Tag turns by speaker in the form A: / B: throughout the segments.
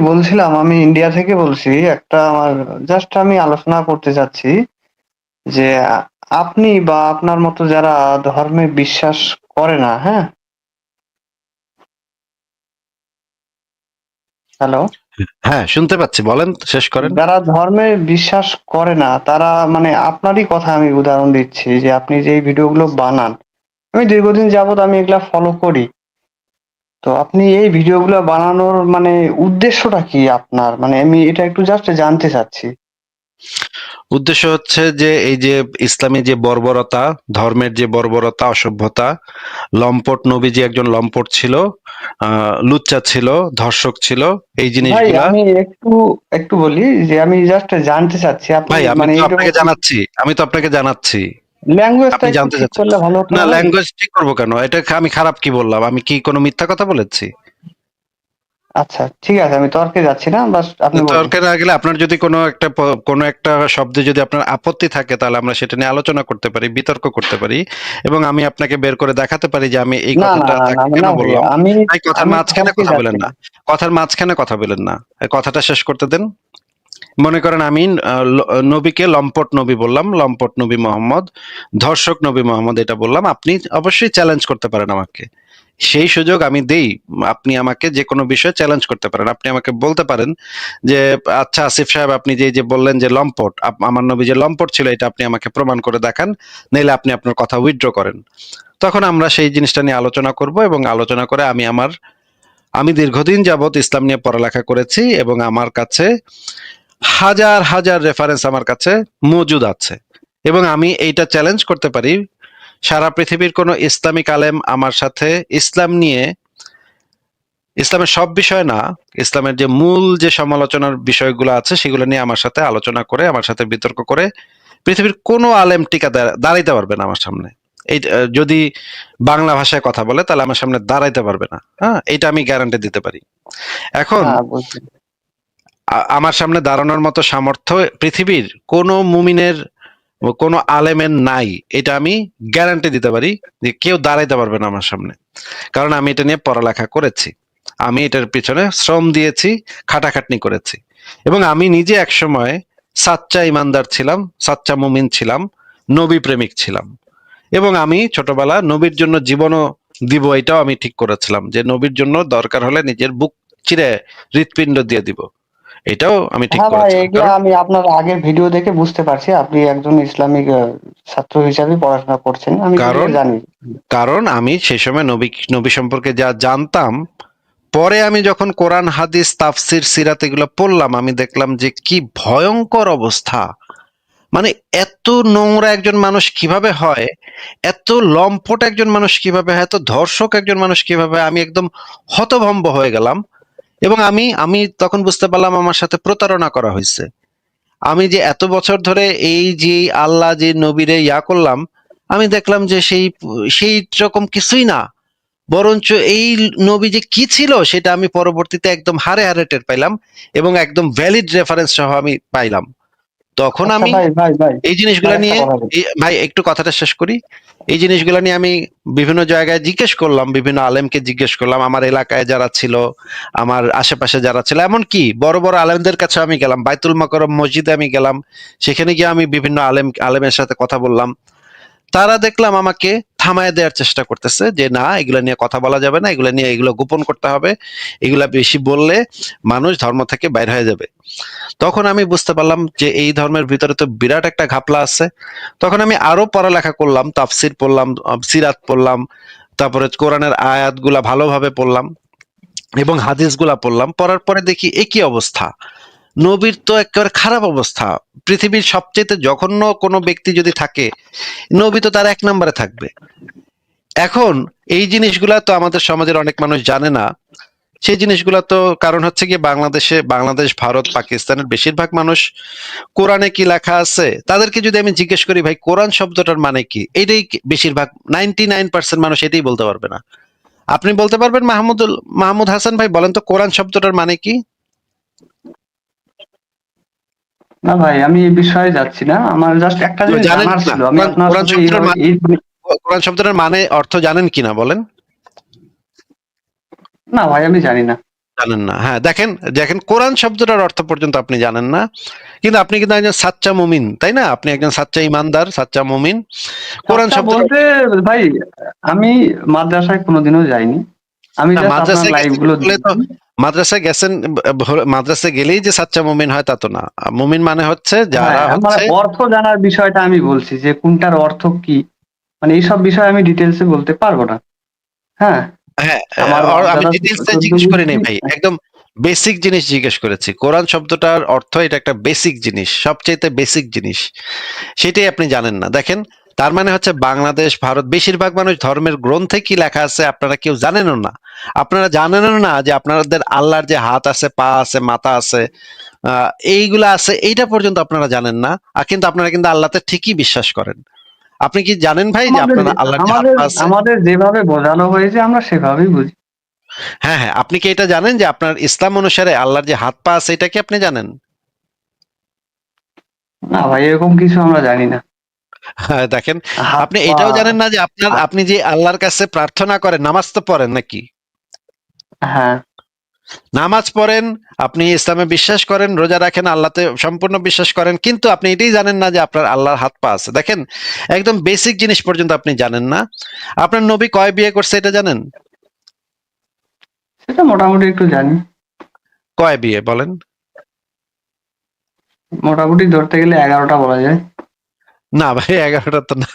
A: বলছিলাম আমি ইন্ডিয়া থেকে বলছি একটা আমার জাস্ট আমি আলোচনা করতে চাচ্ছি যে আপনি বা আপনার মতো যারা ধর্মে বিশ্বাস করে না হ্যাঁ? হ্যালো
B: হ্যাঁ শুনতে পাচ্ছি বলেন শেষ করেন।
A: যারা ধর্মে বিশ্বাস করে না তারা মানে আপনারই কথা আমি উদাহরণ দিচ্ছি যে আপনি যে ভিডিওগুলো বানান আমি দীর্ঘদিন যাবত আমি এগুলা ফলো করি। তো আপনি এই ভিডিওগুলো বানানোর মানে উদ্দেশ্যটা কি আপনার? মানে আমি এটা একটু জাস্ট জানতে চাচ্ছি।
B: উদ্দেশ্য হচ্ছে যে এই যে ইসলামী যে বর্বরতা ধর্মের যে বর্বরতা অসভ্যতা লম্পট নবীজি একজন লম্পট ছিল আহ লুচ্চা ছিল ধর্ষক ছিল এই
A: ভাই
B: জিনিসগুলা
A: আমি একটু একটু বলি যে আমি জাস্ট জানতে চাচ্ছি আপনি
B: ভাই আমি
A: মানে
B: তো আপনাকে জানাচ্ছি আমি তো আপনাকে জানাচ্ছি।
A: ল্যাঙ্গুয়েজটা
B: জানতে
A: করলে ভালো
B: না ল্যাঙ্গুয়েজ ঠিক করব কেন? এটা আমি খারাপ কি বললাম? আমি কি কোনো মিথ্যা কথা বলেছি?
A: আচ্ছা ঠিক আছে আমি তর্কে যাচ্ছি না বাস আপনি
B: তর্কে না গেলে আপনার যদি কোনো একটা কোনো একটা শব্দে যদি আপনার আপত্তি থাকে তাহলে আমরা সেটা নিয়ে আলোচনা করতে পারি বিতর্ক করতে পারি এবং আমি আপনাকে বের করে দেখাতে পারি যে আমি এই কথাটা কেন বললাম।
A: আমি
B: কথার মাঝখানে কথা বলেন না। কথার মাঝখানে কথা বলেন না। কথাটা শেষ করতে দেন। মনে করেন আমি নবীকে লম্পট নবী বললাম, লম্পট নবী মোহাম্মদ, ধর্ষক নবী মোহাম্মদ এটা বললাম, আপনি অবশ্যই চ্যালেঞ্জ করতে পারেন আমাকে। সেই সুযোগ আমি দেই, আপনি আমাকে যে কোনো বিষয়ে চ্যালেঞ্জ করতে পারেন। আপনি আমাকে বলতে পারেন যে আচ্ছা আসিফ সাহেব, আপনি যে যে বললেন যে লম্পট আমার নবী যে লম্পট ছিল, এটা আপনি আমাকে প্রমাণ করে দেখান, নাইলে আপনি আপনার কথা উইথড্র করেন। তখন আমরা সেই জিনিসটা নিয়ে আলোচনা করব এবং আলোচনা করে আমি আমার, আমি দীর্ঘদিন যাবত ইসলাম নিয়ে পড়ালেখা করেছি এবং আমার কাছে হাজার হাজার রেফারেন্স আমার কাছে মজুদ আছে। এবং আমি এইটা চ্যালেঞ্জ করতে পারি, সারা পৃথিবীর কোনো ইসলামিক আলেম আমার সাথে ইসলাম নিয়ে, ইসলামের সব বিষয় না, ইসলামের যে মূল যে সমালোচনার বিষয়গুলো আছে, সেগুলো নিয়ে আমার সাথে আলোচনা করে, আমার সাথে বিতর্ক করে, পৃথিবীর কোনো আলেম টিকা দাঁড়া- দাঁড়াইতে পারবে না আমার সামনে। এই যদি বাংলা ভাষায় কথা বলে, তাহলে আমার সামনে দাঁড়াইতে পারবে না। হ্যাঁ এটা আমি গ্যারান্টি দিতে পারি। এখন
A: হ্যাঁ
B: আমার সামনে দাঁড়ানোর মতো সামর্থ্য পৃথিবীর কোনো মুমিনের, কোনো আলেমের নাই। এটা আমি গ্যারান্টি দিতে পারি যে কেউ দাঁড়াইতে পারবে না আমার সামনে। কারণ আমি এটা নিয়ে পড়ালেখা করেছি। আমি এটার পিছনে শ্রম দিয়েছি, খাটাখাটনি করেছি। এবং আমি নিজে একসময় সাচ্চা ইমানদার ছিলাম, সাচ্চা মুমিন ছিলাম, নবী প্রেমিক ছিলাম। এবং আমি ছোটবেলা নবীর জন্য জীবনও দিব, এটাও আমি ঠিক করেছিলাম যে নবীর জন্য দরকার হলে নিজের বুক চিরে হৃৎপিণ্ড দিয়ে দিব। এটাও আমি ঠিক
A: হ্যাঁ ভাই এগুলো আমি আপনার আগের ভিডিও দেখে বুঝতে পারছি। আপনি একজন ইসলামিক ছাত্র হিসাবে পড়াশোনা করছেন আমি
B: কারণ-
A: জানি।
B: কারণ আমি সে সময় নবী নবী সম্পর্কে যা জানতাম পরে আমি যখন কোরআন হাদিস তাফসির সিরাত এগুলো পড়লাম আমি দেখলাম যে কি ভয়ঙ্কর অবস্থা। মানে এত নোংরা একজন মানুষ কীভাবে হয় এত লম্পট একজন মানুষ কীভাবে হয় এত ধর্ষক একজন মানুষ কীভাবে আমি একদম হতভম্ব হয়ে গেলাম। এবং আমি আমি তখন বুঝতে পারলাম আমার সাথে প্রতারণা করা হয়েছে। আমি যে এত বছর ধরে এই যে আল্লাহ যে নবীরে ইয়া করলাম, আমি দেখলাম যে সেই সেই রকম কিছুই না। বরঞ্চ এই নবী যে কি ছিল সেটা আমি পরবর্তীতে একদম হারে হারে টের পাইলাম এবং একদম ভ্যালিড রেফারেন্স সহ আমি পাইলাম। তখন
A: আচ্ছা
B: আমি এই জিনিসগুলো নিয়ে ভাই একটু কথাটা শেষ করি। এই জিনিসগুলো নিয়ে আমি বিভিন্ন জায়গায় জিজ্ঞেস করলাম বিভিন্ন আলেমকে জিজ্ঞেস করলাম আমার এলাকায় যারা ছিল আমার আশেপাশে যারা ছিল এমন কি বড় বড় আলেমদের কাছে আমি গেলাম। বাইতুল মাকরম মসজিদে আমি গেলাম। সেখানে গিয়ে আমি বিভিন্ন আলেম আলেমের সাথে কথা বললাম। তারা দেখলাম আমাকে থামায় দেওয়ার চেষ্টা করতেছে যে না এগুলো নিয়ে কথা বলা যাবে না। এগুলো নিয়ে এগুলো গোপন করতে হবে। এগুলা বেশি বললে মানুষ ধর্ম থেকে বাইর হয়ে যাবে। তখন আমি বুঝতে পারলাম যে এই ধর্মের ভিতরে তো বিরাট একটা ঘাপলা আছে। তখন আমি আরও পড়ালেখা করলাম, তাফসির পড়লাম সিরাত পড়লাম, তারপরে কোরআনের আয়াতগুলা ভালোভাবে পড়লাম এবং হাদিসগুলা পড়লাম। পড়ার পরে দেখি একই অবস্থা? নবীর তো একেবারে খারাপ অবস্থা। পৃথিবীর সবচেয়ে জঘন্য কোনো ব্যক্তি যদি থাকে, নবী তো তার এক নম্বরে থাকবে। এখন এই জিনিসগুলা তো আমাদের সমাজের অনেক মানুষ জানে না। সেই জিনিসগুলা তো কারণ হচ্ছে কি বাংলাদেশে বাংলাদেশ ভারত পাকিস্তানের বেশিরভাগ মানুষ কোরআনে কি লেখা আছে? তাদেরকে যদি আমি জিজ্ঞেস করি ভাই কোরআন শব্দটার মানে কি? এটাই বেশিরভাগ নাইনটি নাইন পার্সেন্ট মানুষ এটাই বলতে পারবে না। আপনি বলতে পারবেন মাহমুদুল মাহমুদ হাসান ভাই বলেন তো কোরআন শব্দটার মানে কি?
A: না ভাই আমি এই বিষয়ে যাচ্ছি না। আমার জাস্ট একটা জিনিস জানার ছিল। আমি আপনার
B: মানে- কোরআন শব্দটার মানে অর্থ জানেন কিনা বলেন?
A: না ভাই আমি জানি না।
B: জানেন না। হ্যাঁ দেখেন দেখেন কোরআন শব্দটার অর্থ পর্যন্ত আপনি জানেন না। কিন্তু আপনি কিন্তু একজন সাচ্চা মুমিন তাই না? আপনি একজন সাচ্চা ইমানদার সাচ্চা মুমিন। কোরআন শব্দ
A: বলতে ভাই আমি মাদ্রাসায় কোনোদিনও যাইনি। আমি
B: মাদ্রাসায়
A: আপনার লাইভ
B: গেছি
A: গুলো
B: বলে তো-
A: দেখি।
B: মাদ্রাসায় গেছেন মাদ্রাসায় গেলেই যে সাচ্চা মুমিন হয় তা তো না। মুমিন মানে হচ্ছে যারা
A: হ্যাঁ, মানে
B: হচ্ছে
A: অর্থ জানার বিষয়টা আমি বলছি যে কোনটার অর্থ কি। মানে এইসব বিষয় আমি ডিটেলসে বলতে পারব না। হ্যাঁ
B: হ্যাঁ আমি
A: দাদা
B: জিজ্ঞেস করি নাই ভাই। একদম বেসিক জিনিস জিজ্ঞেস করেছি। কোরআন শব্দটার অর্থ এটা একটা বেসিক জিনিস সবচেয়ে বেসিক জিনিস। সেটাই আপনি জানেন না। দেখেন তার মানে হচ্ছে বাংলাদেশ ভারত বেশিরভাগ মানুষ ধর্মের গ্রন্থে কি লেখা আছে আপনারা কেউ জানেনও না। আপনারা জানেনও না যে আপনাদের আল্লাহর যে হাত আছে পা আছে মাথা আছে আহ, এইগুলা আছে এইটা পর্যন্ত আপনারা জানেন না। আর কিন্তু আপনারা কিন্তু আল্লাহতে ঠিকই বিশ্বাস করেন। আপনি কি জানেন ভাই যে আপনারা আল্লাহর যে হাত আছে
A: আমাদের যেভাবে বোঝানো হয়েছে আমরা সেভাবেই বুঝি।
B: হ্যাঁ হ্যাঁ আপনি কি এটা জানেন যে আপনার ইসলাম অনুসারে আল্লাহর যে হাত পা আছে এটা কি আপনি জানেন?
A: না ভাই এরকম কিছু আমরা জানি না।
B: হ্যাঁ, দেখেন আপনি এটাও জানেন না যে আপনার আপনি যে আল্লাহর কাছে প্রার্থনা করেন নামাজ তো পড়েন নাকি?
A: হ্যাঁ।
B: নামাজ পড়েন আপনি ইসলামে বিশ্বাস করেন রোজা রাখেন আল্লাহতে সম্পূর্ণ বিশ্বাস করেন কিন্তু আপনি এটাই জানেন না যে আপনার আল্লাহর হাত পা আছে। দেখেন একদম বেসিক জিনিস পর্যন্ত আপনি জানেন না। আপনার নবী কয় বিয়ে করছে এটা জানেন?
A: সেটা মোটামুটি একটু জানি।
B: কয় বিয়ে বলেন?
A: মোটামুটি ধরতে গেলে এগারোটা বলা যায়।
B: না ভাই এগারোটা তো না।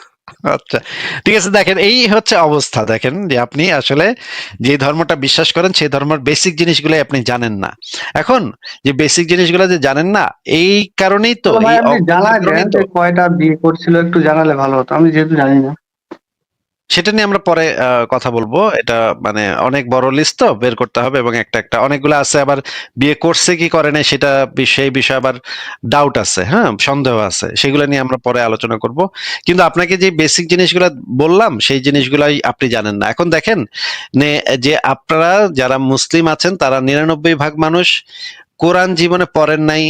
B: আচ্ছা ঠিক আছে দেখেন এই হচ্ছে অবস্থা। দেখেন যে আপনি আসলে যে ধর্মটা বিশ্বাস করেন সেই ধর্মের বেসিক জিনিসগুলো আপনি জানেন না। এখন যে বেসিক জিনিসগুলো যে জানেন না এই কারণেই তো
A: কয়টা বিয়ে করছিল একটু জানালে ভালো হতো। আমি যেহেতু জানি না।
B: সেটা নিয়ে আমরা পরে কথা বলব। এটা মানে অনেক বড় লিস্ট তো, বের করতে হবে এবং একটা একটা অনেকগুলো আছে। আবার বিয়ে করছে কি করে নাই সেটা সেই বিষয়ে আবার ডাউট আছে হ্যাঁ? সন্দেহ আছে। সেগুলো নিয়ে আমরা পরে আলোচনা করব। কিন্তু আপনাকে যে বেসিক জিনিসগুলো বললাম, সেই জিনিসগুলাই আপনি জানেন না। এখন দেখেন, নে, যে আপনারা যারা মুসলিম আছেন, তারা নিরানব্বই ভাগ মানুষ কোরআন জীবনে পড়েন নাই।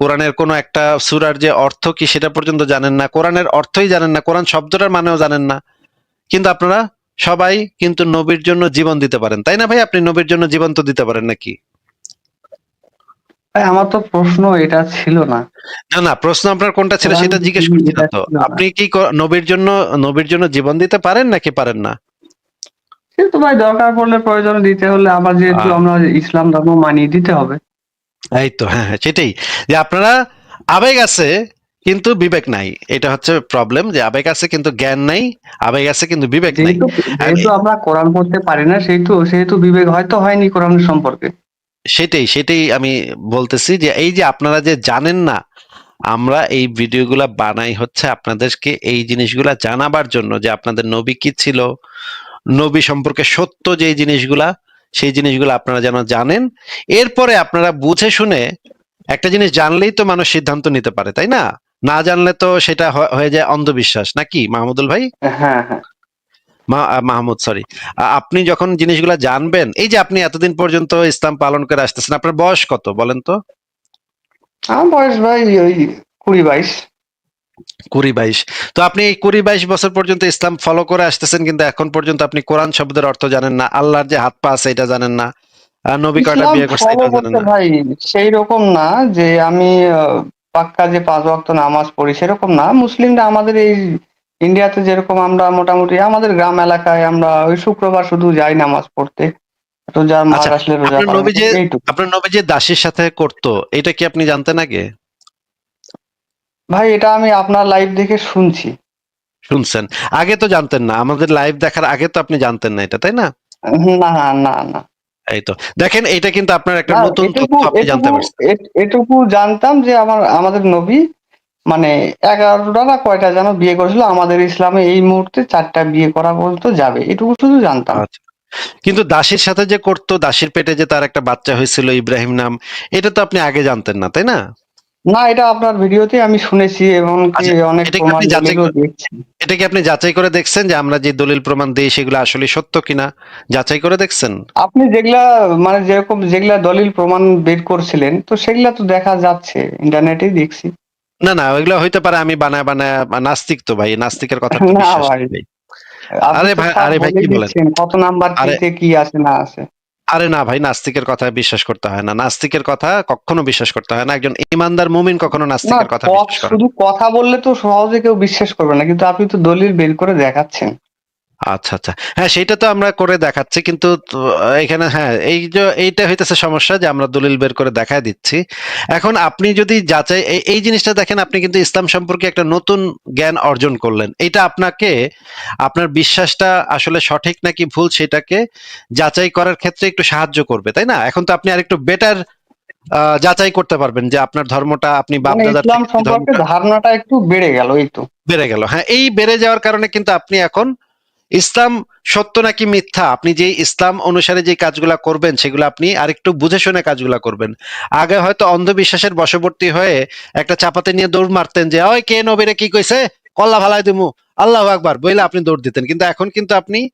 B: কোরআনের কোনো একটা সূরার যে অর্থ কি সেটা পর্যন্ত জানেন না। কোরআনের অর্থই জানেন না। কোরআন শব্দটার মানেও জানেন না। কিন্তু আপনারা সবাই কিন্তু নবীর জন্য জীবন দিতে পারেন। তাই না ভাই? আপনি নবীর জন্য জীবন তো দিতে পারেন নাকি?
A: আমার তো প্রশ্ন এটা ছিল না।
B: না না প্রশ্ন আপনার কোনটা ছিল সেটা জিজ্ঞেস করছি তো। আপনি কি নবীর জন্য নবীর জন্য জীবন দিতে পারেন নাকি পারেন না?
A: সে তো ভাই দরকার পড়লে প্রয়োজন দিতে হলে আবার যেহেতু আমরা ইসলাম ধর্ম মানিয়ে দিতে হবে।
B: এই তো হ্যাঁ হ্যাঁ সেটাই। যে আপনারা আবেগ আছে কিন্তু বিবেক নাই। এটা হচ্ছে প্রবলেম যে আবেগ আছে কিন্তু জ্ঞান নাই আবেগ আছে কিন্তু বিবেক নাই।
A: যেহেতু আমরা কোরআন পড়তে পারি না সেহেতু সেহেতু বিবেক হয়তো হয়নি কোরআন সম্পর্কে।
B: সেটাই সেটাই আমি বলতেছি যে এই যে আপনারা যে জানেন না আমরা এই ভিডিওগুলা বানাই হচ্ছে আপনাদেরকে এই জিনিসগুলা জানাবার জন্য যে আপনাদের নবী কি ছিল নবী সম্পর্কে সত্য যে জিনিসগুলা সেই জিনিসগুলো আপনারা যেন জানেন। এরপরে আপনারা বুঝে শুনে একটা জিনিস জানলেই তো মানুষ সিদ্ধান্ত নিতে পারে তাই না? না জানলে তো সেটা হয়ে যায় অন্ধবিশ্বাস নাকি মাহমুদুল ভাই?
A: হ্যাঁ হ্যাঁ।
B: মাহমুদ সরি আপনি যখন জিনিসগুলা জানবেন এই যে আপনি এতদিন পর্যন্ত ইসলাম পালন করে আসতেছেন আপনার বয়স কত বলেন তো?
A: আমার বয়স ভাই ওই কুড়ি বাইশ।
B: কুড়ি বাইশ। তো আপনি এই কুড়ি বাইশ বছর পর্যন্ত ইসলাম ফলো করে আসতেছেন কিন্তু এখন পর্যন্ত আপনি কোরআন শব্দের অর্থ জানেন না আল্লাহর যে হাত পা আছে এটা জানেন না নবী কয়টা বিয়ে করছে এটা জানেন না।
A: ভাই সেই রকম না যে আমি পাক্কা যে পাঁচ ওয়াক্ত নামাজ পড়ি সেরকম না। মুসলিমরা আমাদের এই ইন্ডিয়াতে যেরকম আমরা মোটামুটি আমাদের গ্রাম এলাকায় আমরা ওই শুক্রবার শুধু যাই নামাজ পড়তে। মাস
B: আচ্ছা,
A: আসলে রোজা
B: আপনার নবী যে দাসীর সাথে করতো এটা কি আপনি জানতেন আগে?
A: ভাই এটা আমি আপনার লাইভ দেখে শুনছি।
B: শুনছেন। আগে তো জানতেন না। আমাদের লাইভ দেখার আগে তো আপনি জানতেন না এটা তাই না
A: না না না।
B: এই তো। দেখেন এটা কিন্তু আপনার একটা নতুন
A: এটুকু
B: তথ্য আপনি জানতে পারছেন।
A: এটুকু জানতাম যে আমার আমাদের নবী মানে এগারোটা না কয়টা যেন বিয়ে করেছিল আমাদের ইসলামে এই মুহূর্তে চারটা বিয়ে করা বলতো যাবে। এটুকু শুধু জানতাম।
B: আচ্ছা। কিন্তু দাসীর সাথে যে করতো দাসীর পেটে যে তার একটা বাচ্চা হয়েছিল ইব্রাহিম নাম এটা তো আপনি আগে জানতেন না তাই না?
A: না এটা আপনার ভিডিওতে আমি শুনেছি এবং
B: আচ্ছা,
A: অনেক
B: এটা কি
A: প্রমাণ
B: আপনি যাচাই করে- এটা কি আপনি যাচাই করে দেখছেন যে আমরা যে দলিল প্রমাণ দিই সেগুলো আসলে সত্য কিনা? যাচাই করে দেখছেন?
A: আপনি যেগুলা মানে যেরকম যেগুলা দলিল প্রমাণ বের করছিলেন তো সেগুলা তো দেখা যাচ্ছে ইন্টারনেটেই দেখছি।
B: না না ওইগুলো হইতে পারে আমি বানায় বানায় নাস্তিক তো ভাই নাস্তিকের কথা
A: না ভাই।
B: আরে ভাই, আরে ভাই, কি বলেন?
A: কত নাম্বার কি আছে না আছে?
B: আরে না ভাই নাস্তিকের কথা বিশ্বাস করতে হয় না। নাস্তিকের কথা কখনো বিশ্বাস করতে হয় না। একজন ইমানদার মুমিন কখনো নাস্তিকের কথা বিশ্বাস করে না।
A: শুধু কথা বললে তো সহজে কেউ বিশ্বাস করবে না কিন্তু আপনি তো দলিল বের করে দেখাচ্ছেন।
B: আচ্ছা আচ্ছা। হ্যাঁ সেটা তো আমরা করে দেখাচ্ছি কিন্তু এখানে হ্যাঁ এই যে এইটা হইতেছে সমস্যা যে আমরা দলিল বের করে দেখায় দিচ্ছি। এখন আপনি যদি যাচাই এই- জিনিসটা দেখেন আপনি কিন্তু ইসলাম সম্পর্কে একটা নতুন জ্ঞান অর্জন করলেন। এটা আপনাকে আপনার বিশ্বাসটা আসলে সঠিক নাকি ভুল সেটাকে যাচাই করার ক্ষেত্রে একটু সাহায্য করবে তাই না? এখন তো আপনি আরেকটু বেটার যাচাই করতে পারবেন যে আপনার ধর্মটা আপনি
A: মানে
B: বাপদাদার
A: ইসলাম সম্পর্কে ধারণাটা একটু বেড়ে গেল এই তো।
B: বেড়ে গেল। হ্যাঁ এই বেড়ে যাওয়ার কারণে কিন্তু আপনি এখন ইসলাম সত্য নাকি মিথ্যা? আপনি যে ইসলাম অনুসারে যে কাজগুলা করবেন, সেগুলো আপনি আরেকটু বুঝে শুনে কাজগুলা করবেন। আগে হয়তো অন্ধবিশ্বাসের বশবর্তী হয়ে একটা চাপাতে নিয়ে দৌড় মারতেন যে, ওই কে নবীরে কি কইছে? কল্লা ভালাই দিমু। আল্লাহ আকবার। বইলে আপনি দৌড় দিতেন। কিন্তু এখন কিন্তু আপনি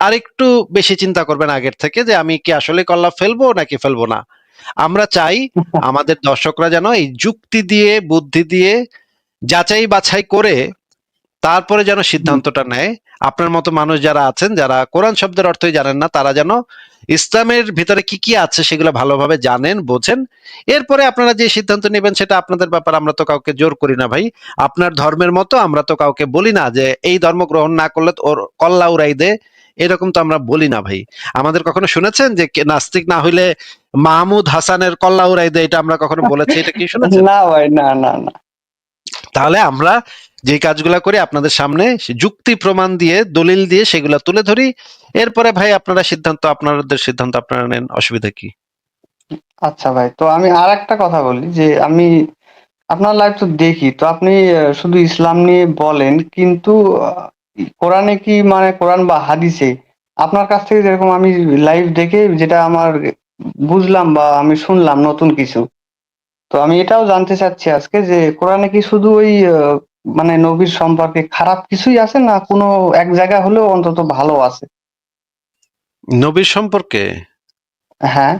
B: আরেকটু বেশি চিন্তা করবেন আগের থেকে যে, আমি কি আসলে কল্লা ফেলব নাকি ফেলব না? আমরা চাই আমাদের দর্শকরা যেন এই যুক্তি দিয়ে, বুদ্ধি দিয়ে যাচাই বাছাই করে তারপরে যেন সিদ্ধান্তটা নেয়। আপনার মতো মানুষ যারা আছেন যারা কোরআন শব্দের অর্থই জানেন না তারা যেন ইসলামের ভিতরে কি কি আছে সেগুলো ভালোভাবে জানেন বোঝেন। এরপরে আপনারা যে সিদ্ধান্ত নেবেন সেটা আপনাদের ব্যাপার আমরা তো কাউকে জোর করি না ভাই। আপনার ধর্মের মতো আমরা তো কাউকে বলি না যে এই ধর্ম গ্রহণ না করলে তো ওর কল্লা উড়াই দে। এরকম তো আমরা বলি না ভাই। আমাদের কখনো শুনেছেন যে নাস্তিক না হইলে মাহমুদ হাসানের কল্লা উড়াই দে? এটা আমরা কখনো বলেছি এটা কি শুনেছেন?
A: না ভাই না না না।
B: তাহলে আমরা যে কাজগুলো করি আপনাদের সামনে যুক্তি প্রমাণ দিয়ে, দলিল দিয়ে সেগুলা তুলে ধরি। এরপরে ভাই আপনারা সিদ্ধান্ত, আপনাদের সিদ্ধান্ত আপনারা নেন, অসুবিধা কি?
A: আচ্ছা ভাই, তো আমি আর একটা কথা বলি যে আমি আপনার লাইভ তো দেখি, তো আপনি শুধু ইসলাম নিয়ে বলেন, কিন্তু কোরআনে কি মানে কোরআন বা হাদিসে আপনার কাছ থেকে যেরকম আমি লাইভ দেখে যেটা আমার বুঝলাম বা আমি শুনলাম নতুন কিছু, তো আমি এটাও জানতে চাচ্ছি আজকে যে কোরআনে কি শুধু ওই মানে নবীর সম্পর্কে খারাপ কিছুই আছে না? কোনো এক জায়গা হলেও অন্তত ভালো আছে।
B: নবীর সম্পর্কে?
A: হ্যাঁ।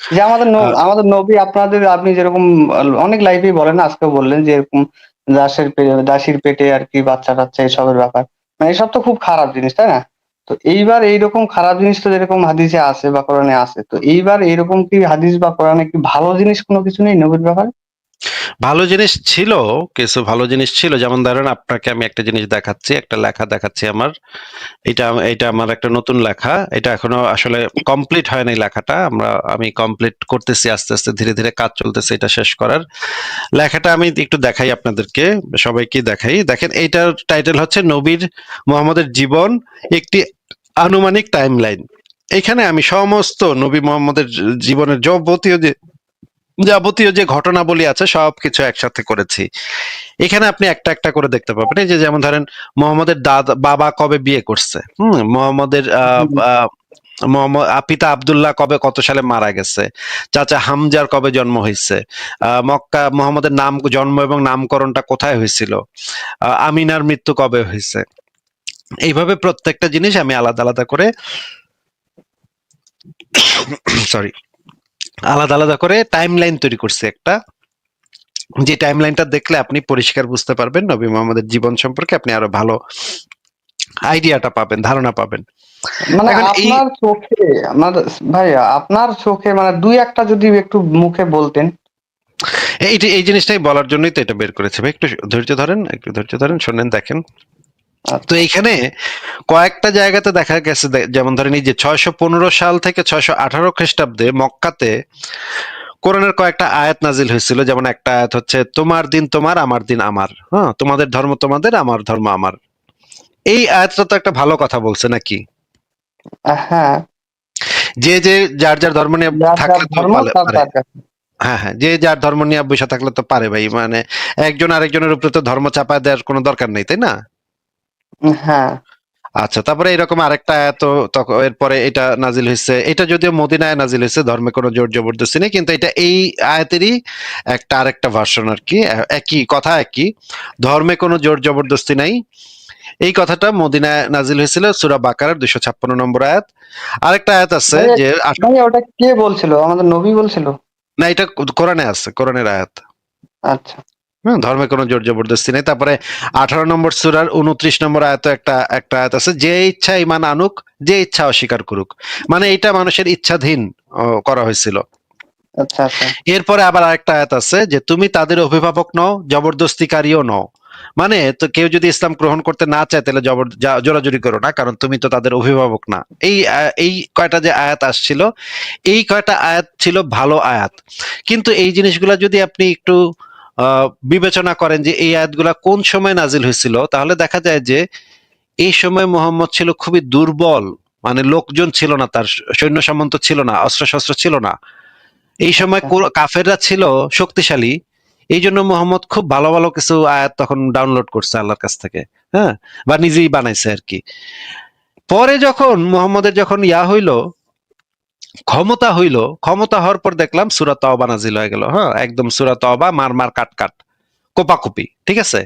A: যে আমাদের আমাদের নবী আপনাদের আপনি যেরকম অনেক লাইভেই বলেন আজকে বললেন যে এরকম দাসের দাসীর পেটে আর কি বাচ্চা টাচ্চা এসবের ব্যাপার। মানে এসব তো খুব খারাপ জিনিস তাই না? তো এইবার এইরকম খারাপ জিনিস তো যেরকম হাদিসে আছে বা কোরআনে আছে তো এইবার এইরকম কি হাদিস বা কোরআনে কি ভালো জিনিস কোনো কিছু নেই নবীর ব্যাপারে?
B: ভালো জিনিস ছিল, কিছু ভালো জিনিস ছিল। যেমন ধরেন আপনাকে আমি একটা জিনিস দেখাচ্ছি, একটা লেখা দেখাচ্ছি আমার। এটা এটা আমার একটা নতুন লেখা। এটা এখনও আসলে কমপ্লিট হয় নাই লেখাটা। আমরা, আমি কমপ্লিট করতেছি, আস্তে আস্তে ধীরে ধীরে কাজ চলতেছে, এটা শেষ করার। লেখাটা আমি একটু দেখাই আপনাদেরকে, সবাইকে দেখাই। দেখেন এইটার টাইটেল হচ্ছে নবীর মোহাম্মদের জীবন, একটি আনুমানিক টাইমলাইন এখানে আমি সমস্ত নবী মোহাম্মদের জীবনের যাবতীয় যে যাবতীয় যে ঘটনাবলী আছে সবকিছু একসাথে করেছি। এখানে আপনি একটা একটা করে দেখতে পাবেন। এই যে যেমন ধরেন মোহাম্মদের দাদা বাবা কবে বিয়ে করছে? হুম মোহাম্মদের মোহাম্মদ পিতা আব্দুল্লাহ কবে কত সালে মারা গেছে? চাচা হামজার কবে জন্ম হয়েছে আহ, মক্কা মোহাম্মদের নাম জন্ম এবং নামকরণটা কোথায় হয়েছিল আহ, আমিনার মৃত্যু কবে হয়েছে এইভাবে প্রত্যেকটা জিনিস আমি আলাদা আলাদা করে সরি আলাদা আলাদা করে টাইম লাইন তৈরি করছে একটা। যে টাইম লাইনটা দেখলে আপনি পরিষ্কার বুঝতে পারবেন নবী মোহাম্মদের জীবন সম্পর্কে আপনি আরও ভালো আইডিয়াটা পাবেন ধারণা পাবেন।
A: মানে আপনার চোখে আমার ভাইয়া আপনার চোখে মানে দুই একটা যদি একটু মুখে বলতেন।
B: এই এই জিনিসটাই বলার জন্যই তো এটা বের করেছে। ভাই একটু ধৈর্য ধরেন একটু ধৈর্য ধরেন শোনেন দেখেন। তো এইখানে কয়েকটা জায়গাতে দেখা গেছে যেমন ধরেন এই যে ছয়শো পনেরো সাল থেকে ছয়শো আঠারো খ্রিস্টাব্দে মক্কাতে কোরআনের কয়েকটা আয়াত নাজিল হয়েছিল। যেমন একটা আয়াত হচ্ছে তোমার দিন তোমার আমার দিন আমার। হ্যাঁ তোমাদের ধর্ম তোমাদের আমার ধর্ম আমার। এই আয়াতটা তো একটা ভালো কথা বলছে নাকি?
A: হ্যাঁ।
B: যে যে যার যার ধর্ম নিয়ে থাকলে তো পারে। হ্যাঁ হ্যাঁ যে যার ধর্ম নিয়ে বসে থাকলে তো পারে ভাই। মানে একজন আরেকজনের উপরে তো ধর্ম চাপায় দেওয়ার কোনো দরকার নেই তাই না?
A: হ্যাঁ।
B: আচ্ছা তারপরে এরকম আরেকটা আয়াত এরপরে এটা নাজিল হয়েছে। এটা যদিও মদিনায় নাজিল হয়েছে ধর্মে কোনো জোর জবরদস্তি নেই কিন্তু এটা এই আয়াতেরই একটা আরেকটা ভার্সন আর কি একই কথা একই। ধর্মে কোনো জোর জবরদস্তি নাই। এই কথাটা মদিনায় নাজিল হয়েছিল সুরা বাকারের দুশো ছাপ্পান্ন নম্বর আয়াত। আরেকটা আয়াত আছে যে
A: ওটা কে বলছিল? আমাদের নবী বলছিল?
B: না এটা কোরআনে আছে কোরআনের আয়াত।
A: আচ্ছা।
B: হ্যাঁ ধর্মে কোনো জোর জবরদস্তি নেই। তারপরে আঠারো নম্বর সুরার উনত্রিশ নম্বর আয়ত একটা একটা আয়াত আছে যে ইচ্ছা ইমান আনুক যে ইচ্ছা অস্বীকার করুক। মানে এটা মানুষের ইচ্ছাধীন করা হয়েছিল।
A: আচ্ছা আচ্ছা।
B: এরপরে আবার আরেকটা আয়াত আছে যে তুমি তাদের অভিভাবক নও জবরদস্তিকারীও নও। মানে তো কেউ যদি ইসলাম গ্রহণ করতে না চায় তাহলে জবর জোরাজুরি করো না কারণ তুমি তো তাদের অভিভাবক না। এই এই কয়টা যে আয়াত আসছিল এই কয়টা আয়াত ছিল ভালো আয়াত। কিন্তু এই জিনিসগুলা যদি আপনি একটু আহ, বিবেচনা করেন যে এই আয়াতগুলা কোন সময় নাজিল হয়েছিল, তাহলে দেখা যায় যে এই সময় মোহাম্মদ ছিল খুবই দুর্বল মানে লোকজন ছিল না তার, সৈন্য সামন্ত ছিল না অস্ত্র শস্ত্র ছিল না। এই সময় কাফেররা ছিল শক্তিশালী, এই জন্য মোহাম্মদ খুব ভালো ভালো কিছু আয়াত তখন ডাউনলোড করছে আল্লাহর কাছ থেকে হ্যাঁ? বা নিজেই বানাইছে আর কি। পরে যখন মোহাম্মদের যখন ইয়া হইল ক্ষমতা হইল ক্ষমতা হওয়ার পর দেখলাম সুরা তওবা নাজিল হয়ে গেল হ্যাঁ? একদম সুরা তওবা মার মার কাট কাট কোপাকুপি ঠিক আছে?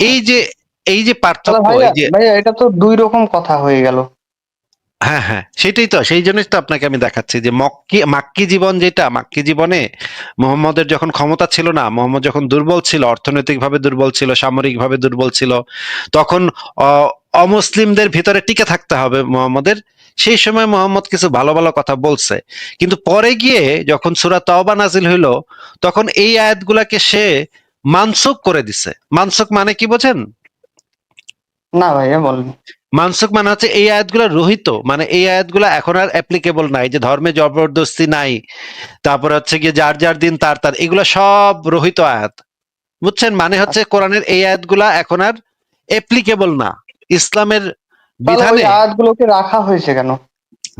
B: এই যে এই যে পার্থক্য এই যে
A: এটা তো দুই রকম কথা হয়ে গেল।
B: হ্যাঁ হ্যাঁ সেটাই তো সেই জন্যই তো আপনাকে আমি দেখাচ্ছি যে মক্কি মাক্কি জীবন যেটা মাক্কি জীবনে মোহাম্মদের যখন ক্ষমতা ছিল না মোহাম্মদ যখন দুর্বল ছিল অর্থনৈতিকভাবে দুর্বল ছিল সামরিকভাবে দুর্বল ছিল তখন অমুসলিমদের ভিতরে টিকে থাকতে হবে মোহাম্মদের সেই সময় মোহাম্মদ কিছু ভালো ভালো কথা বলছে। কিন্তু পরে গিয়ে যখন সুরা তওবা নাজিল হইল তখন এই আয়াতগুলাকে সে মানসুক করে দিছে। মানসুক মানে কি বোঝেন?
A: না ভাইয়া বলেন।
B: মানসুক মানে হচ্ছে এই আয়াতগুলো রহিত মানে এই আয়াতগুলো এখন আর অ্যাপ্লিকেবল নাই যে ধর্মে জবরদস্তি নাই তারপরে হচ্ছে গিয়ে যার যার দিন তার তার এগুলো সব রহিত আয়াত। বুঝছেন? মানে হচ্ছে কোরআনের এই আয়াতগুলা এখন আর অ্যাপ্লিকেবল না। ইসলামের বিধানে
A: আয়াতগুলোকে রাখা হয়েছে কেন?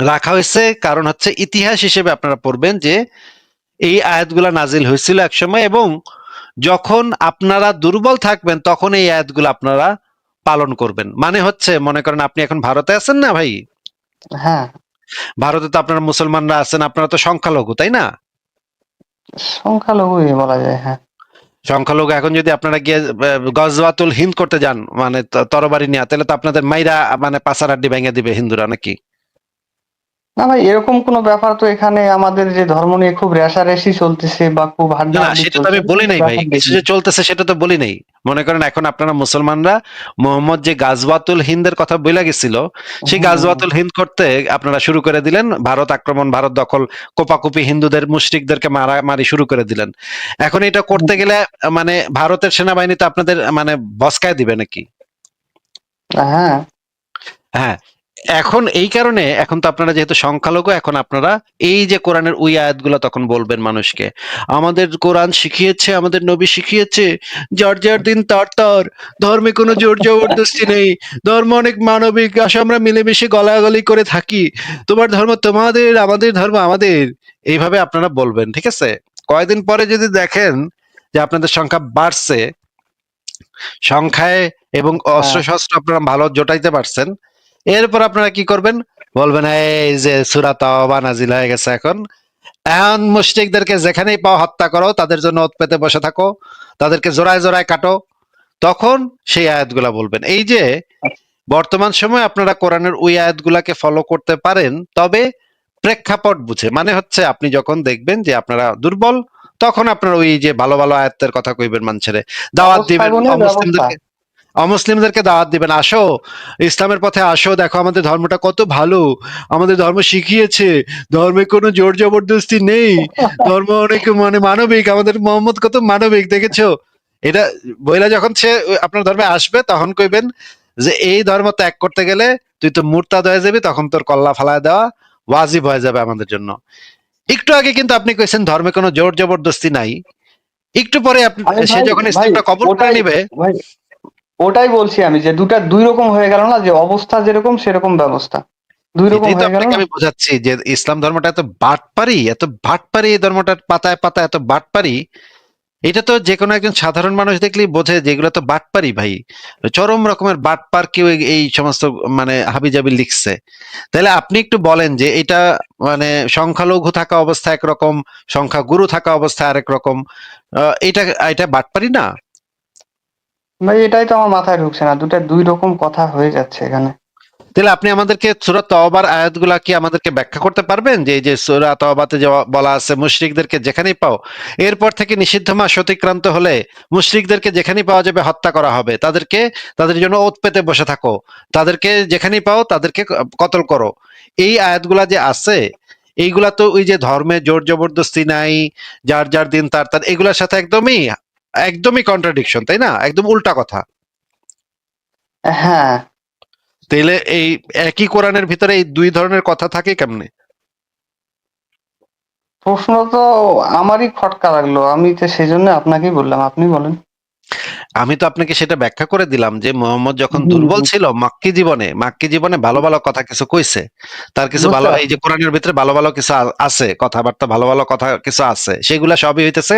B: রাখা হয়েছে কারণ হচ্ছে ইতিহাস হিসেবে আপনারা পড়বেন যে এই আয়াতগুলা নাজিল হয়েছিল একসময় এবং যখন আপনারা দুর্বল থাকবেন তখন এই আয়াতগুলো আপনারা পালন করবেন। মানে হচ্ছে মনে করেন আপনি এখন ভারতে আছেন না ভাই?
A: হ্যাঁ।
B: ভারতে তো আপনারা মুসলমানরা আছেন আপনারা তো সংখ্যালঘু তাই না?
A: সংখ্যালঘুই বলা যায় হ্যাঁ।
B: সংখ্যালঘু, এখন যদি আপনারা গিয়ে গজওয়াতুল হিন্দ করতে যান মানে তরবারি নিয়ে, তাহলে তো আপনাদের মাইরা মানে পাসার আড্ডি ভেঙে দিবে হিন্দুরা নাকি?
A: না ভাই এরকম কোনো ব্যাপার তো এখানে আমাদের যে ধর্ম নিয়ে খুব রেশারেশি চলতেছে বা খুব
B: না সেটা তো আমি বলি নাই ভাই। কিছু যে চলতেছে সেটা তো বলি নাই। মনে করেন এখন আপনারা মুসলমানরা মোহাম্মদ যে গাজওয়াতুল হিন্দের কথা বলে গেছিল সেই গাজওয়াতুল হিন্দ করতে আপনারা শুরু করে দিলেন। ভারত আক্রমণ ভারত দখল কোপাকুপি হিন্দুদের মুশরিকদেরকে মারা মারি শুরু করে দিলেন। এখন এটা করতে গেলে মানে ভারতের সেনাবাহিনী তো আপনাদের মানে বসকায় দিবে নাকি?
A: হ্যাঁ।
B: হ্যাঁ। এখন এই কারণে এখন তো আপনারা যেহেতু সংখ্যালঘু এখন আপনারা এই যে কোরআনের ওই আয়াতগুলো তখন বলবেন মানুষকে। আমাদের কোরআন শিখিয়েছে আমাদের নবী শিখিয়েছে যার যার দিন তার তার ধর্মে কোনো জোর জবরদস্তি নেই ধর্ম অনেক মানবিক আসে আমরা মিলেমিশে গলাগলি করে থাকি তোমার ধর্ম তোমাদের আমাদের ধর্ম আমাদের এইভাবে আপনারা বলবেন ঠিক আছে? কয়দিন পরে যদি দেখেন যে আপনাদের সংখ্যা বাড়ছে সংখ্যায় এবং অস্ত্র শস্ত্র আপনারা ভালো জোটাইতে পারছেন এরপর আপনারা কি করবেন? বলবেন এই যে সুরা তাওবা নাজিল হয়ে গেছে এখন। এখন মুশরিকদেরকে যেখানেই পাও হত্যা করো তাদের জন্য ওত পেতে বসে থাকো তাদেরকে জোড়ায় জোড়ায় কাটো। তখন সেই আয়াতগুলা বলবেন। এই যে বর্তমান সময় আপনারা কোরআনের ওই আয়াতগুলাকে ফলো করতে পারেন তবে প্রেক্ষাপট বুঝে। মানে হচ্ছে আপনি যখন দেখবেন যে আপনারা দুর্বল তখন আপনারা ওই যে ভালো ভালো আয়াতের কথা কইবেন মানুষের দাওয়াত দিবেন
A: ব্যবস্থাপনার
B: অমুসলিমদেরকে দাওয়াত দিবেন আসো ইসলামের পথে আসো দেখো আমাদের ধর্মটা কত ভালো আমাদের ধর্ম শিখিয়েছে ধর্মে কোনো জোর জবরদস্তি নেই ধর্ম অনেক মানে মানবিক আমাদের মোহাম্মদ কত মানবিক দেখেছ? এটা বইলা যখন সে আপনার ধর্মে আসবে তখন কইবেন যে এই ধর্ম ত্যাগ করতে গেলে তুই তো মুরতাদ হয়ে যাবি তখন তোর কল্লা ফালায় দেওয়া ওয়াজিব হয়ে যাবে আমাদের জন্য। একটু আগে কিন্তু আপনি কইছেন ধর্মে কোনো জোর জবরদস্তি নাই। একটু পরে আপনি সে যখন ইসলামটা কবুল করে নিবে
A: ওটাই বলছি আমি যে দুটা দুই রকম হয়ে গেল না যে অবস্থা যেরকম সেরকম ব্যবস্থা। দুই রকম হয়ে গেল
B: আমি বোঝাচ্ছি যে ইসলাম ধর্মটা এত বাটপারি এত বাটপারি এই ধর্মটার পাতায় পাতায় এত বাটপারি। এটা তো যে কোনো একজন সাধারণ মানুষ দেখলেই বোঝে যে এগুলো তো বাটপারি ভাই। চরম রকমের বাটপার কেউ এই- সমস্ত মানে হাবিজাবি লিখছে। তাহলে আপনি একটু বলেন যে এটা মানে সংখ্যালঘু থাকা অবস্থা একরকম সংখ্যা গুরু থাকা অবস্থা আরেক রকম আহ, এটা এটা বাটপারি না?
A: ভাই, এটাই তো আমার মাথায় ঢুকছে না। দুটা দুই রকম কথা হয়ে যাচ্ছে এখানে।
B: তাহলে আপনি আমাদেরকে সূরা তওবার আয়াতগুলা কি আমাদেরকে ব্যাখ্যা করতে পারবেন? যে এই যে সূরা তওবাতে যে বলা আছে, মুশরিকদেরকে যেখানেই পাও, এরপর থেকে নিষিদ্ধ মাস অতিক্রান্ত হলে মুশরিকদেরকে যেখানেই পাওয়া যাবে হত্যা করা হবে। তাদেরকে, তাদের জন্য ওত পেতে বসে থাকো। তাদেরকে যেখানেই পাও, তাদেরকে কতল করো। এই আয়াতগুলা যে আছে, এইগুলা তো ওই যে ধর্মে জোর জবরদস্তি নাই, যার যার দিন তার তার, এগুলার সাথে একদমই একদমই কন্ট্রাডিকশন তাই না? একদম উল্টা কথা।
A: হ্যাঁ।
B: তাইলে এই একই কোরআনের ভিতরে এই দুই ধরনের কথা থাকে কেমনে?
A: প্রশ্ন তো আমারই খটকা লাগল। আমি তো সেই জন্য আপনাকেই বললাম। আপনি বলেন।
B: আমি তো আপনাকে সেটা ব্যাখ্যা করে দিলাম যে মোহাম্মদ যখন দুর্বল ছিল মাক্কি জীবনে মাক্কি জীবনে ভালো ভালো কথা কিছু কইছে। তার কিছু ভালো এই যে কোরআনের ভিতরে ভালো ভালো কিছু আছে কথাবার্তা ভালো ভালো কথা কিছু আছে সেগুলা সবই হইতেছে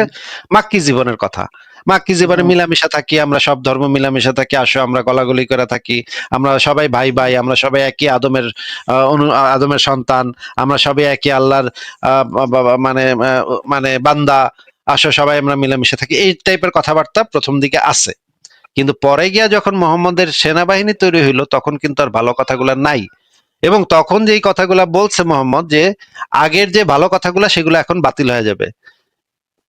B: মাক্কি জীবনের কথা। মাক্কি জীবনে। মিলামিশা থাকি আমরা সব ধর্ম মিলামিশা থাকি আসো আমরা গলাগলি করে থাকি আমরা সবাই ভাই ভাই আমরা সবাই একই আদমের আদমের সন্তান আমরা সবাই একই আল্লাহর মানে মানে বান্দা আসো সবাই আমরা মিলামিশা থাকি এই টাইপের কথাবার্তা প্রথম দিকে আছে। কিন্তু পরে গিয়া যখন মোহাম্মদের সেনাবাহিনী তৈরি হইল তখন কিন্তু আর ভালো কথাগুলা নাই। এবং তখন যেই কথাগুলা বলছে মোহাম্মদ যে আগের যে ভালো কথাগুলা সেগুলো এখন বাতিল হয়ে যাবে।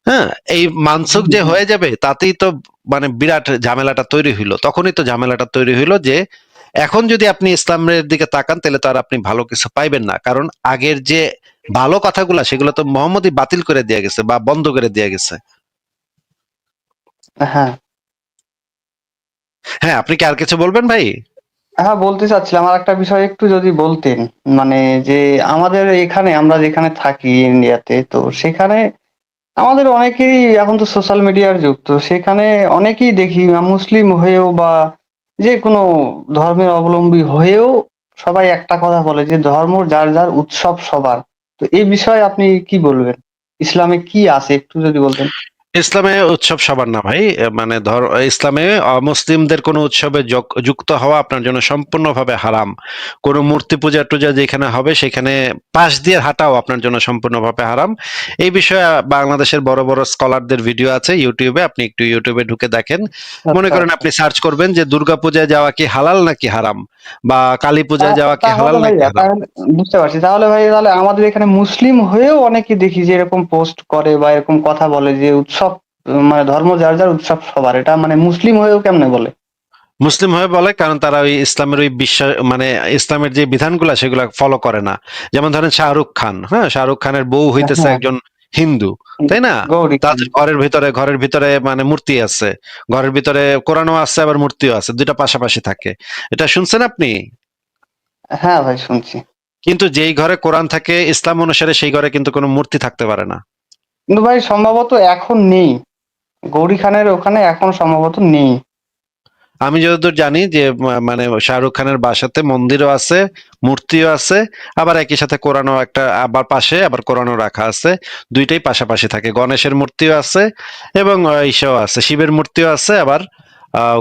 B: হ্যাঁ এই মানসুক যে হয়ে যাবে তাতেই তো মানে বিরাট ঝামেলাটা তৈরি হইল। তখনই তো ঝামেলাটা তৈরি হইল যে এখন যদি আপনি ইসলামের দিকে তাকান তাহলে তো আর আপনি ভালো কিছু পাইবেন না। কারণ আগের যে ভালো কথাগুলা সেগুলো তো মোহাম্মদই বাতিল করে দিয়ে গেছে বা বন্ধ করে দিয়ে গেছে।
A: হ্যাঁ।
B: হ্যাঁ আপনি কি আর কিছু বলবেন ভাই?
A: হ্যাঁ বলতে চাচ্ছিলাম আর একটা বিষয় একটু যদি বলতেন। মানে যে আমাদের এখানে আমরা যেখানে থাকি ইন্ডিয়াতে তো সেখানে আমাদের অনেকেরই এখন তো সোশ্যাল মিডিয়ার যুগ, তো সেখানে অনেকেই দেখি মুসলিম হয়েও বা যে কোনো ধর্মের অবলম্বী হয়েও সবাই একটা কথা বলে যে ধর্ম যার যার উৎসব সবার। তো এই বিষয়ে আপনি কি বলবেন? ইসলামে কি আছে একটু যদি বলতেন।
B: ইসলামে উৎসব সবার না ভাই। মানে ধর ইসলামে মুসলিমদের কোনো উৎসবে যুক্ত হওয়া আপনার জন্য সম্পূর্ণভাবে হারাম। কোনো মূর্তি পূজা টুজা যেখানে হবে সেখানে পাশ দিয়ে হাঁটাও আপনার জন্য সম্পূর্ণভাবে হারাম। এই বিষয়ে বাংলাদেশের বড় বড় স্কলারদের ভিডিও আছে ইউটিউবে আপনি একটু ইউটিউবে ঢুকে দেখেন। মনে
A: আচ্ছা।
B: করেন আপনি সার্চ করবেন যে দুর্গা পূজায় যাওয়া কি হালাল নাকি হারাম। বা কালী পূজায় যাওয়া কি হালাল নাকি
A: বুঝতে পারছি। তাহলে ভাই তাহলে আমাদের এখানে মুসলিম হয়েও অনেকে দেখি যে এরকম পোস্ট করে বা এরকম কথা বলে যে উৎসব মানে ধর্ম যার যার উৎসব সবার। এটা মানে মুসলিম হয়েও কেমনে বলে?
B: মুসলিম হয়ে বলে কারণ তারা ওই ইসলামের ওই বিশ্বাস মানে ইসলামের যে বিধানগুলা সেগুলা ফলো করে না। যেমন ধরেন শাহরুখ খান হ্যাঁ? শাহরুখ খানের বউ হইতেছে
A: হ্যাঁ।
B: একজন হিন্দু তাই না? তাদের ঘরের ভিতরে ঘরের ভিতরে মানে মূর্তি আছে। ঘরের ভিতরে কোরআনও আছে আবার মূর্তিও আছে দুইটা পাশাপাশি থাকে। এটা শুনছেন আপনি?
A: হ্যাঁ ভাই শুনছি।
B: কিন্তু যেই ঘরে কোরআন থাকে ইসলাম অনুসারে সেই ঘরে কিন্তু কোনো মূর্তি থাকতে পারে না।
A: কিন্তু ভাই সম্ভবত এখন নেই। গৌরী খানের ওখানে এখন সম্ভবত নেই।
B: আমি যতদূর জানি যে মানে শাহরুখ খানের বাসাতে মন্দিরও আছে, মূর্তিও আছে, আবার একই সাথে কোরআনও একটা আবার পাশে আবার কোরআনও রাখা আছে, দুইটাই পাশাপাশি থাকে। গণেশের মূর্তিও আছে এবং ঈশাও আছে। শিবের মূর্তিও আছে আবার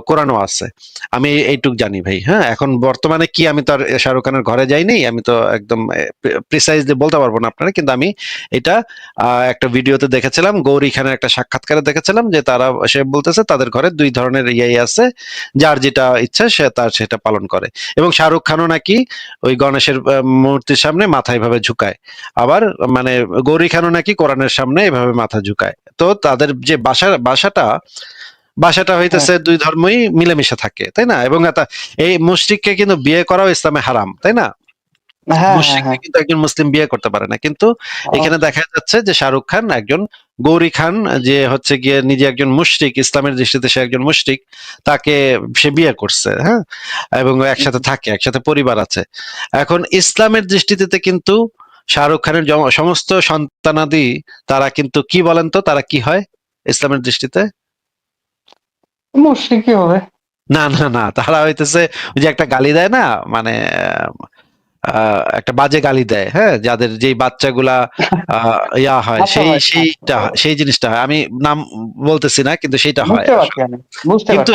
B: কোরআনও আছে। আমি এই- এইটুক জানি ভাই হ্যাঁ? এখন বর্তমানে কি আমি তো আর শাহরুখ খানের ঘরে যাইনি আমি তো একদম প্রিসাইজলি বলতে পারব না আপনারা, কিন্তু আমি এটা একটা ভিডিওতে দেখেছিলাম, গৌরী খানের একটা সাক্ষাৎকারে দেখেছিলাম, যে তারা, সে বলতেছে তাদের ঘরে দুই ধরনের ইয়াই আছে, যার যেটা ইচ্ছা সে তার সেটা পালন করে। এবং শাহরুখ খানও নাকি ওই গণেশের মূর্তির সামনে মাথা এভাবে ঝুকায়। আবার মানে গৌরী খানও নাকি কোরআনের সামনে এভাবে মাথা ঝুকায়। তো তাদের যে বাসা, বাসাটা বাসাটা হইতেছে দুই ধর্মই মিলেমিশে থাকে তাই না? এবং এটা- এই মুশরিককে কিন্তু বিয়ে করাও ইসলামে হারাম তাই না?
A: হ্যাঁ হ্যাঁ হ্যাঁ।
B: কিন্তু একজন মুসলিম বিয়ে করতে পারে না। কিন্তু এখানে দেখা যাচ্ছে যে শাহরুখ খান একজন গৌরী খান যে হচ্ছে গিয়ে নিজে একজন মুশরিক ইসলামের দৃষ্টিতে সে একজন মুশরিক তাকে সে বিয়ে করছে হ্যাঁ? এবং একসাথে থাকে একসাথে পরিবার আছে। এখন ইসলামের দৃষ্টিতে কিন্তু শাহরুখ খানের সমস্ত সন্তানাদি তারা কিন্তু কি বলেন তো? তারা কি হয় ইসলামের দৃষ্টিতে?
A: মুশরিকই হবে?
B: না না না তারা হইতেছে ওই যে একটা গালি দেয় না মানে আহ, একটা বাজে গালি দেয় হ্যাঁ? যাদের যেই বাচ্চাগুলা আহ, ইয়া হয়
A: আচ্ছা
B: সেই সেইটা হয়, সেই জিনিসটা হয়। আমি নাম বলতেছি না কিন্তু সেইটা হয় কিন্তু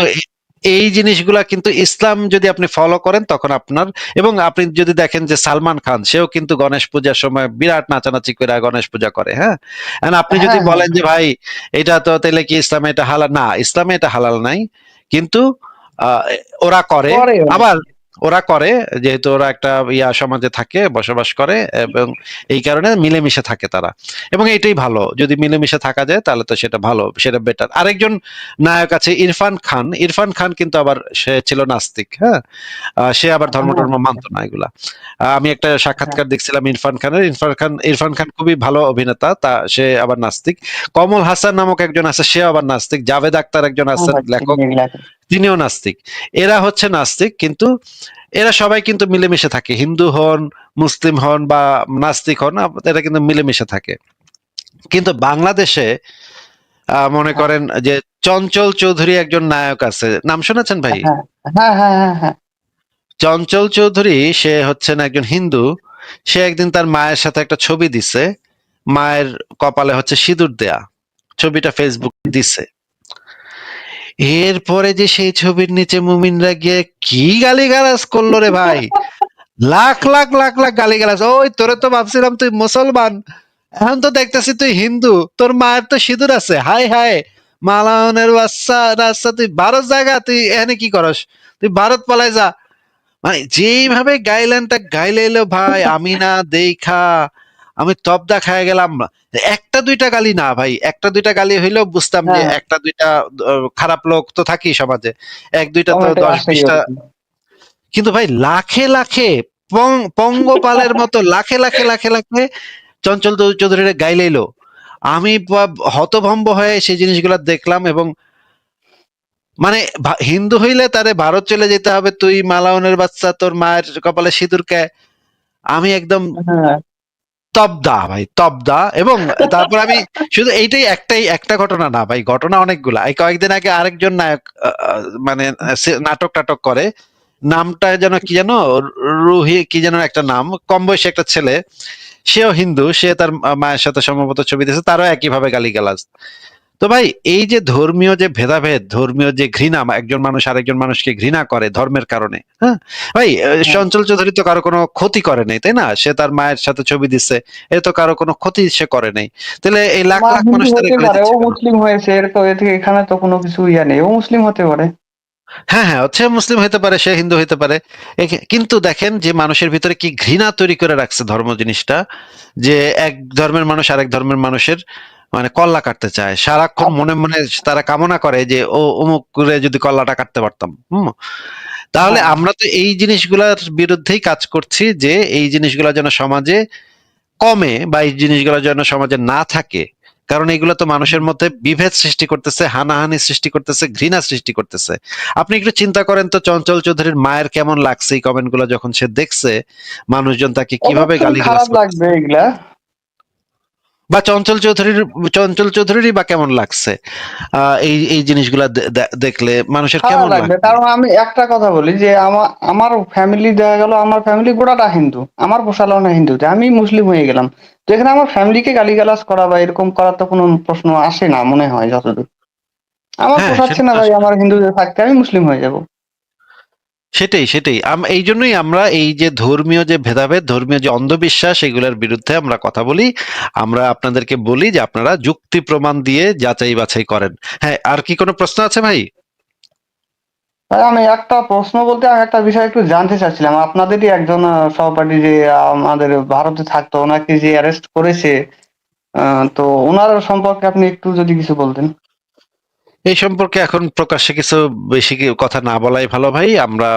B: এই জিনিসগুলা কিন্তু ইসলাম যদি আপনি ফলো করেন তখন আপনার এবং আপনি যদি দেখেন যে সালমান খান সেও কিন্তু গণেশ পূজার সময় বিরাট নাচানাচি করে গণেশ পূজা করে হ্যাঁ? এন্ড আপনি যদি
A: হ্যাঁ,
B: বলেন যে ভাই এটা তো তাহলে কি ইসলামে এটা হালাল? না ইসলামে এটা হালাল নাই। কিন্তু আহ, ওরা করে আবার ওরা করে যেহেতু ওরা একটা ইয়া সমাজে থাকে বসবাস করে এবং এই কারণে মিলেমিশে থাকে তারা। এবং এইটাই ভালো যদি মিলেমিশে থাকা যায় তাহলে তো সেটা ভালো সেটা বেটার আরেকজন নায়ক আছে ইরফান খান। ইরফান খান কিন্তু আবার সে ছিল নাস্তিক হ্যাঁ? সে আবার ধর্ম
A: হ্যাঁ।
B: টর্ম মানতো না এগুলা। আমি একটা সাক্ষাৎকার দেখছিলাম ইরফান খানের। ইরফান খান ইরফান খান খুবই ভালো অভিনেতা তা সে আবার নাস্তিক। কমল হাসান নামক একজন আছে সে আবার নাস্তিক। জাভেদ আক্তার একজন আছেন লেখক। তিনিও নাস্তিক। এরা হচ্ছে নাস্তিক কিন্তু এরা সবাই কিন্তু মিলেমিশে থাকে। হিন্দু হন মুসলিম হন বা নাস্তিক হন এরা কিন্তু মিলেমিশে থাকে। কিন্তু বাংলাদেশে মনে
A: হ্যাঁ।
B: করেন যে চঞ্চল চৌধুরী একজন নায়ক আছে। নাম শুনেছেন ভাই?
A: হ্যাঁ হ্যাঁ হ্যাঁ হ্যাঁ হ্যাঁ।
B: চঞ্চল চৌধুরী সে হচ্ছেন একজন হিন্দু। সে একদিন তার মায়ের সাথে একটা ছবি দিছে। মায়ের কপালে হচ্ছে সিঁদুর দেয়া। ছবিটা ফেসবুক দিছে। এরপরে যে সেই ছবির নিচে মুমিনরা গিয়ে কি গালিগালাজ করল রে ভাই? লাখ লাখ লাখ লাখ গালিগালাজ। ওই তোরে তো ভাবছিলাম তুই মুসলমান। এখন তো দেখতেছি তুই হিন্দু। তোর মায়ের তো সিঁদুর আছে। হাই হাই মালায়নের বাচ্চা রাস্তা, তুই ভারত জায়গা, তুই এখানে কি করস? তুই ভারত পালাই যা। মানে যেইভাবে গাইলেনটা গাইলেলো ভাই, আমি না দেখা। আমি তবদা খায় গেলাম। একটা দুইটা গালি না ভাই একটা দুইটা গালি হইলেও বুঝতাম যে
A: হ্যাঁ।
B: একটা দুইটা খারাপ লোক তো থাকি সমাজে। এক দুইটা তো দশ বিশটা। কিন্তু ভাই লাখে লাখে পং- পঙ্গপালের মতো লাখে লাখে লাখে লাখে চঞ্চল চৌধুরীর গাইলেইলো আমি হতভম্ব হয়ে সেই জিনিসগুলো দেখলাম এবং মানে হিন্দু হইলে তারে ভারত চলে যেতে হবে তুই মালাউনের বাচ্চা তোর মায়ের কপালে সিঁদুর কে? আমি একদম
A: হ্যাঁ।
B: তবদা ভাই তবদা এবং তারপর আমি শুধু এইটাই একটাই একটা ঘটনা না ভাই ঘটনা অনেকগুলা। এই কয়েকদিন আগে আরেকজন নায়ক মানে নাটক টাটক করে। নামটা যেন কি যেন রুহি কি যেন একটা নাম কম বয়সী একটা ছেলে। সেও হিন্দু সে তার মায়ের সাথে সম্ভবত ছবি দিয়েছে তারও একইভাবে গালিগালাজ। তো ভাই এই যে ধর্মীয় যে ভেদাভেদ ধর্মীয় যে ঘৃণা একজন মানুষ আরেকজন মানুষকে ঘৃণা করে ধর্মের কারণে হ্যাঁ? ভাই চঞ্চল চৌধুরী তো কারও কোনো ক্ষতি করে নাই তাই না? সে তার মায়ের সাথে ছবি দিচ্ছে এ তো কারও কোনো ক্ষতি সে করে নাই। তাহলে এই লাখ লাখ মানুষ
A: ও মুসলিম হয়েছে এর তো এখানে তো কোনো কিছু ইয়া নেই ও মুসলিম হতে পারে।
B: হ্যাঁ হ্যাঁ হচ্ছে মুসলিম হতে পারে সে হিন্দু হতে পারে। কিন্তু দেখেন যে মানুষের ভিতরে কি ঘৃণা তৈরি করে রাখছে ধর্ম জিনিসটা যে এক ধর্মের মানুষ আরেক ধর্মের মানুষের মানে কল্লা কাটতে চায়। সারাক্ষণ মনে মনে তারা কামনা করে যে ও অমুক করে যদি কল্লাটা কাটতে পারতাম। হুম? তাহলে
A: হ্যাঁ।
B: আমরা তো এই জিনিসগুলোর বিরুদ্ধেই কাজ করছি যে এই জিনিসগুলো যেন সমাজে কমে বা এই জিনিসগুলো যেন সমাজে না থাকে। কারণ এগুলো তো মানুষের মধ্যে বিভেদ সৃষ্টি করতেছে হানাহানি সৃষ্টি করতেছে ঘৃণা সৃষ্টি করতেছে। আপনি একটু চিন্তা করেন তো চঞ্চল চৌধুরীর মায়ের কেমন লাগছে এই কমেন্টগুলো যখন সে দেখছে মানুষজন তাকে কীভাবে গালি
A: খারাপ লাগবে এগুলা।
B: বা চঞ্চল চৌধুরীর চঞ্চল চৌধুরীরই বা কেমন লাগছে? এই এই জিনিসগুলা দেখলে মানুষের কেমন
A: লাগবে।
B: লাগবে?
A: কারণ আমি একটা কথা বলি যে আমার আমার ফ্যামিলি দেখা গেল আমার ফ্যামিলি গোড়াটা হিন্দু আমার পোষালো না হিন্দুতে আমি মুসলিম হয়ে গেলাম। তো এখানে আমার ফ্যামিলিকে গালিগালাজ করা বা এরকম করার তো কোনো প্রশ্ন আসে না মনে হয় যতদূর। আমার
B: হ্যাঁ,
A: পোষাচ্ছে না ভাই আমার হিন্দুদের থাকতে আমি মুসলিম হয়ে যাব।
B: সেটাই সেটাই। এই জন্যই আমরা এই যে ধর্মীয় যে ভেদাভেদ ধর্মীয় যে অন্ধবিশ্বাস এগুলোর বিরুদ্ধে আমরা কথা বলি। আমরা আপনাদেরকে বলি যে আপনারা যুক্তি প্রমাণ দিয়ে যাচাই বাছাই করেন। হ্যাঁ আর কি কোনো প্রশ্ন আছে ভাই?
A: ভাই, আমি একটা প্রশ্ন বলতে আমি একটা বিষয় একটু জানতে চাচ্ছিলাম। আপনাদেরই একজন সহপাঠী যে আমাদের ভারতে থাকতো ওনাকে যে অ্যারেস্ট করেছে তো ওনার সম্পর্কে আপনি একটু যদি কিছু বলতেন।
B: এই সম্পর্কে এখন প্রকাশ্যে কিছু বেশি কথা না বলাই ভালো ভাই। আমরা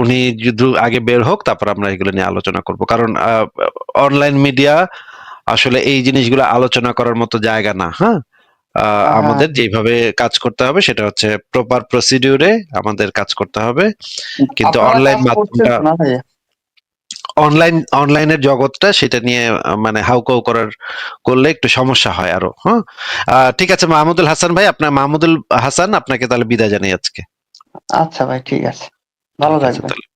B: উনি যদি আগে বের হোক তারপর আমরা এগুলো নিয়ে আলোচনা করব। কারণ অনলাইন মিডিয়া আসলে এই জিনিসগুলো আলোচনা করার মতো জায়গা না হ্যাঁ?
A: হ্যাঁ।
B: আমাদের যেভাবে কাজ করতে হবে সেটা হচ্ছে প্রপার প্রসিডিউরে আমাদের কাজ করতে হবে। কিন্তু অনলাইন মাধ্যমটা অনলাইন অনলাইনের জগৎটা সেটা নিয়ে মানে হাউকাউ করার করলে একটু সমস্যা হয় আরও হ্যাঁ ঠিক আছে মাহমুদুল হাসান ভাই আপনার মাহমুদুল হাসান আপনাকে তাহলে বিদায় জানাই আজকে।
A: আচ্ছা ভাই ঠিক আছে। ভালো থাকবেন।